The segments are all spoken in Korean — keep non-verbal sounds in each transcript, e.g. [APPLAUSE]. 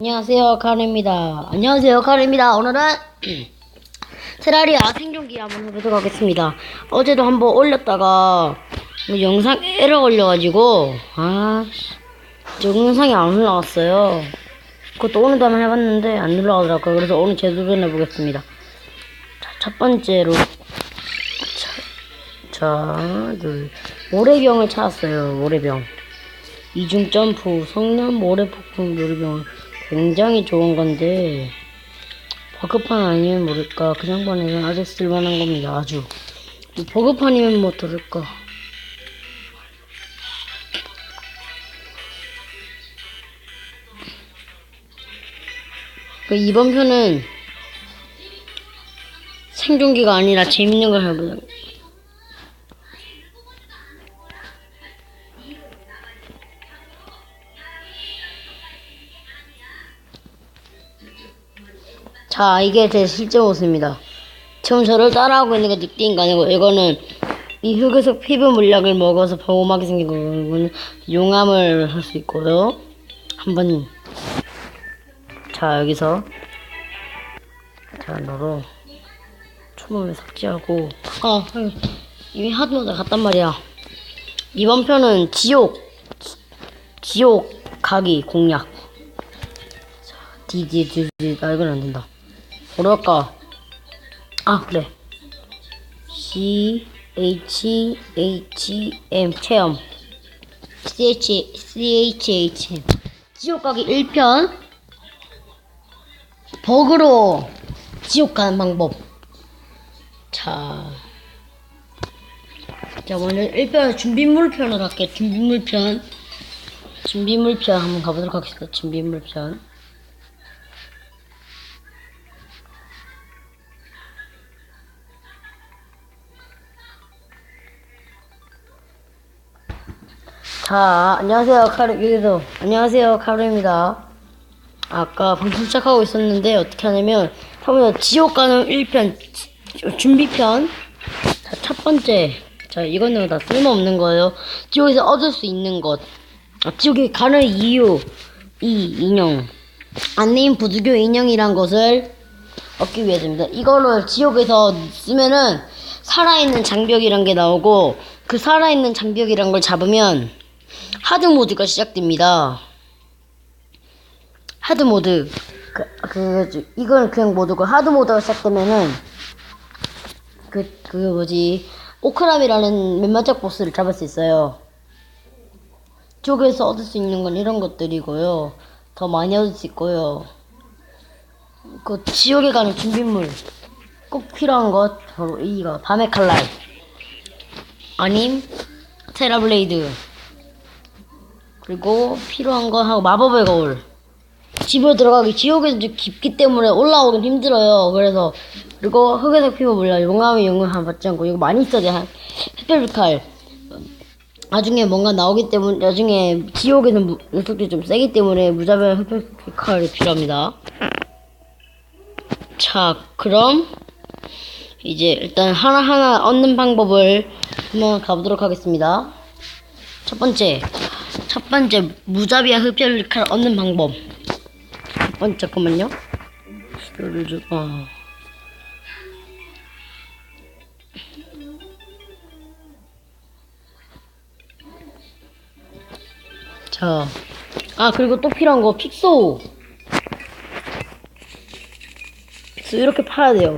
안녕하세요, 카르입니다. 안녕하세요, 카르입니다. 오늘은 [CLEARS THROAT] 테라리아 생존기 한번 해보도록 하겠습니다. 어제도 한번 올렸다가 뭐 영상 에러 걸려가지고 아, 저 영상이 안 올라왔어요. 그것도 오늘도 한번 해봤는데 안 올라가더라고요. 그래서 오늘 제도전 해보겠습니다. 자, 첫 번째로 자, 자, 둘, 모래병을 찾았어요. 모래병. 이중 점프, 성남 모래 폭풍 모래병 굉장히 좋은 건데 버그판 아니면 모를까 그냥 보내면 아주 쓸만한 겁니다. 아주 뭐 버그판이면 뭐 들을까. 그 이번 편은 생존기가 아니라 재밌는 걸 해보자. 자, 이게 제 실제 모습입니다. 지금 저를 따라하고 있는 게 늑대인가 아니고, 이거는 이 흙에서 피부 물약을 먹어서 보호막이 생긴 이거는 용암을 할 수 있고요. 한번, 자, 여기서, 자, 너로 초범에 삭제하고, 아, 이미 하드모드 갔단 말이야. 이번 편은 지옥, 지 옥 가기 공략. 디디디디, 아, 이건 안 된다. 뭐랄까? 아, 그래. C, H, H, M, 체험. C, H, C, H, H, M. 지옥 가기 1편. 버그로 지옥 가는 방법. 자. 자, 먼저 1편 준비물편으로 할게요. 준비물 편. 준비물 편 한번 가보도록 하겠습니다. 준비물 편. 자, 안녕하세요. 카루, 여기서. 안녕하세요. 카루입니다. 아까 방송 시작하고 있었는데, 어떻게 하냐면, 처음에 지옥 가는 1편, 준비편. 자, 첫 번째. 자, 이거는 다 쓸모없는 거예요. 지옥에서 얻을 수 있는 것. 아, 지옥에 가는 이유. 이 인형. 안내인 부두교 인형이란 것을 얻기 위해서입니다. 이거를 지옥에서 쓰면은, 살아있는 장벽이란 게 나오고, 그 살아있는 장벽이란 걸 잡으면, 하드 모드가 시작됩니다. 하드 모드. 그, 그, 이건 그냥 모드고, 하드 모드가 시작되면은, 그, 그 뭐지, 오크람이라는 맨마작 보스를 잡을 수 있어요. 쪽에서 얻을 수 있는 건 이런 것들이고요. 더 많이 얻을 수 있고요. 그, 지옥에 가는 준비물. 꼭 필요한 것, 바로 이거, 밤의 칼날. 아님, 테라블레이드. 그리고 필요한 거 하고 마법의 거울. 집으로 들어가기 지옥에서 좀 깊기 때문에 올라오긴 힘들어요. 그래서 그리고 흙에서 피부 몰라 영을 한 받지 않고 이거 많이 써야 돼. 한 햇별칼. 나중에 뭔가 나오기 때문에 나중에 지옥에서 무- 녀석들이 좀 세기 때문에 무자비한 햇별칼이 필요합니다. 자, 그럼 이제 일단 하나하나 얻는 방법을 한번 가보도록 하겠습니다. 첫 번째, 첫 번째 무자비한 흡혈칼 얻는 방법. 첫 번째 잠깐만요. 르르르, 어. 자, 아 그리고 또 필요한 거 픽소. 픽소 이렇게 팔아야 돼요.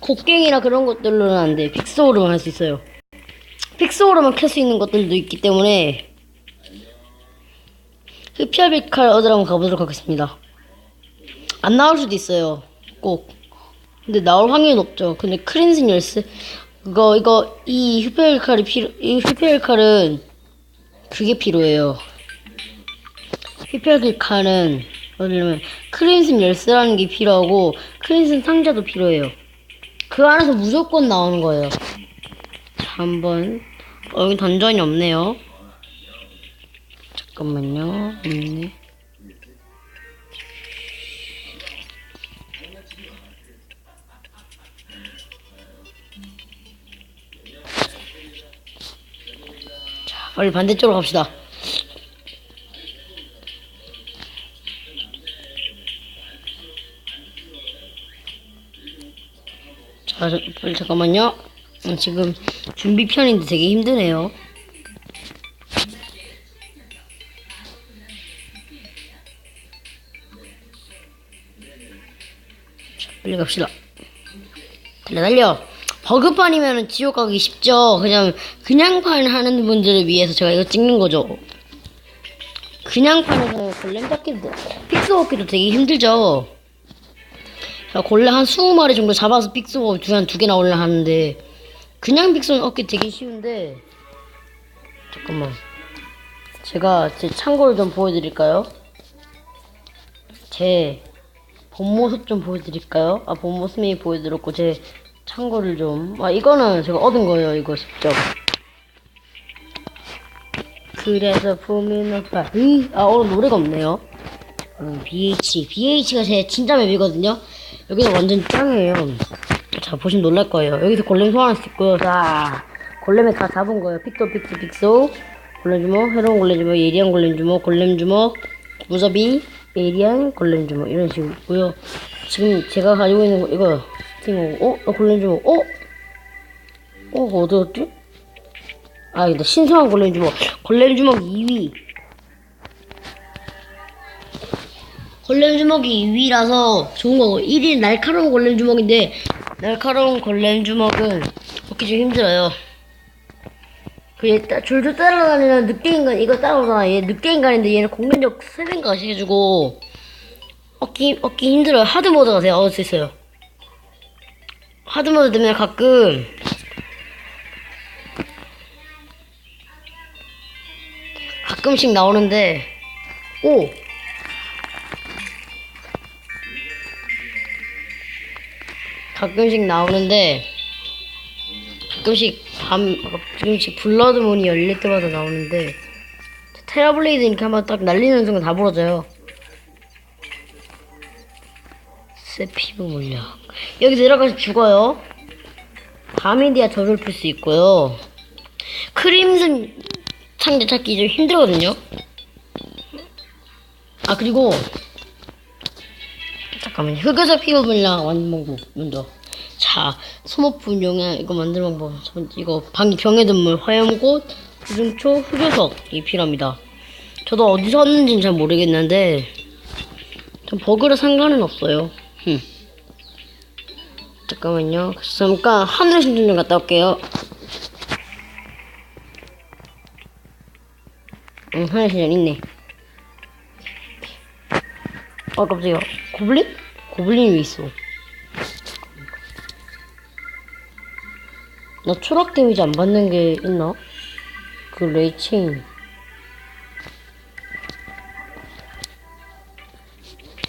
곡괭이나 그런 것들로는 안 돼. 픽소로만 할 수 있어요. 픽소로만 켤수 있는 것들도 있기 때문에 흡혈비칼 얻으러 한번 가보도록 하겠습니다. 안 나올 수도 있어요. 꼭. 근데 나올 확률이 높죠. 근데 크린슨 열쇠 이거 이거 이 흡혈칼이 필요 이 흡혈칼은 그게 필요해요. 흡혈칼은 뭐냐면 크린슨 열쇠라는 게 필요하고 크린슨 상자도 필요해요. 그 안에서 무조건 나오는 거예요. 자, 한번 어, 여기 던전이 없네요. 잠깐만요. 언니. 자, 빨리 반대쪽으로 갑시다. 자, 빨리 잠깐만요. 어, 지금 준비 편인데 되게 힘드네요. 갑시다. 달려, 달려. 버그판이면 지옥 가기 쉽죠. 그냥, 그냥판 하는 분들을 위해서 제가 이거 찍는 거죠. 그냥판에서는 골렘 잡기도, 픽스 먹기도 되게 힘들죠. 자, 골렘 한 20마리 정도 잡아서 픽스 먹으면 두, 한두 개 나 올라 하는데, 그냥 픽스 얻기 되게 쉬운데, 잠깐만. 제가 제 창고를 좀 보여드릴까요? 제 본 모습 좀 보여드릴까요? 아, 본 모습이 보여드렸고, 제 창고를 좀. 아, 이거는 제가 얻은 거예요, 이거 직접. 그래서 봄이 높아. 으, 아, 오늘 노래가 없네요. 음, BH. BH가 제 진짜 맵이거든요. 여기는 완전 짱이에요. 자, 보시면 놀랄 거예요. 여기서 골렘 소환할 수 있고요. 자, 골렘에 다 잡은 거예요. 픽도, 픽스, 픽소. 골렘 주먹, 새로운 골렘 주먹, 예리한 골렘 주먹, 골렘 주먹, 무섭이, 예리한 골렘 주먹. 이런 식으로 있고요. 지금 제가 가지고 있는 거, 이거, 스팅어, 어? 어, 골렘 주먹, 어? 어, 어디 갔지? 아, 근데 신성한 골렘 주먹. 골렘 주먹 2위. 골렘 주먹이 2위라서 좋은 거고 1위 날카로운 골렘 주먹인데 날카로운 골렘 주먹은 먹기 좀 힘들어요. 그얘 줄줄 따라다니는 늑대인간 이거 따라오잖아. 얘 늑대인간인데 얘는 공격력 3배인가 해가지고 얻기 얻기 힘들어요. 하드 모드 가세요. 얻을 수 있어요. 하드 모드 되면 가끔 가끔씩 나오는데 오 가끔씩 나오는데 가끔씩 밤 가끔씩 블러드문이 열릴 때마다 나오는데 테라블레이드 이렇게 한번 딱 날리는 순간 다 부러져요. 세피브 물약 여기 들어가서 죽어요. 가미디아 저절 풀수 있고요. 크림슨 상자 찾기 좀 힘들거든요. 아 그리고 잠깐만요. 흑여자 피부 물량 방법 먼저. 자, 소모품 용량 이거 만드는 방법. 첫 이거 방이 병의 눈물, 화염꽃, 부중초, 흑요석이 필요합니다. 저도 어디서 왔는지는 잘 모르겠는데 전 버그랑 상관은 없어요. 흠. 잠깐만요. 잠깐 하늘 신전 좀 갔다 올게요. 응, 하늘 신전 있네. 어, 깜짝이야. 고블린? 고블린이 왜 있어? 나 초록 데미지 안 받는 게 있나? 그 레이체인.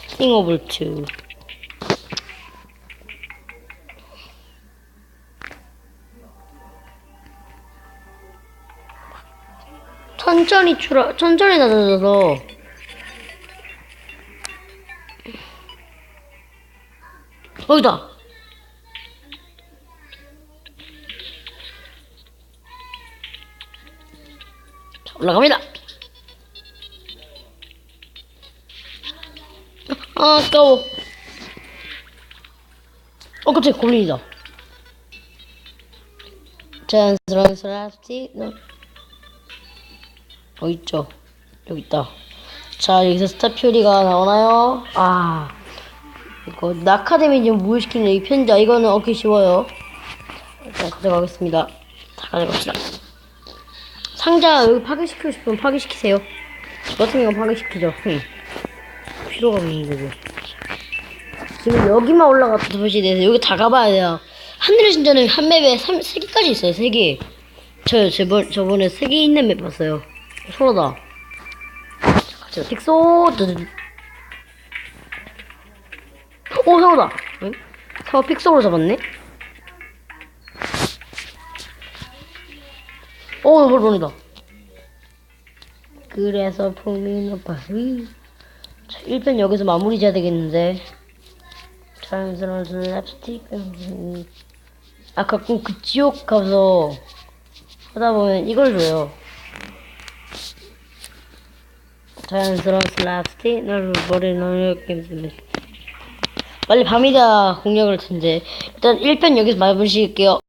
싱어볼트. 천천히 추라, 천천히 낮아져서 여기다. 올라갑니다. 아, 아까워. 어, 갑자기 고민이다. 자연스러운 스랍스틱. 어, 있죠. 여기 있다. 자, 여기서 스타퓨리가 나오나요? 아. 이거 나카데미 좀 무효시키는 이 편자 이거는 얻기 쉬워요. 일단 가져가겠습니다. 자 가져갑시다. 상자 여기 파괴시키고 싶으면 파괴시키세요. 저 같은 경우 파괴시키죠. 응. 필요가 없는 거고. 지금 여기만 올라갔다 도시 돼서 여기 다 가봐야 돼요. 하늘의 신전은 한 맵에 3, 3개까지 있어요. 3개. 저 저번, 저번에 3개 있는 맵 봤어요. 소라다. 자, 픽소. 두두두. 오 상어다. 응? 상어 픽서로 잡았네. 오 벌번이다. 그래서 풍미 높아. 으. 자, 일단 여기서 마무리 지어야 되겠는데. 자연스러운 랩스틱. 음. 아 가끔 그 지옥 가서 하다 보면 이걸 줘요. 자연스러운 슬랍스틱 널 머리 넣는 게임 빨리 밤이다 공략을 텐데 일단 1편 여기서 마무리 지을게요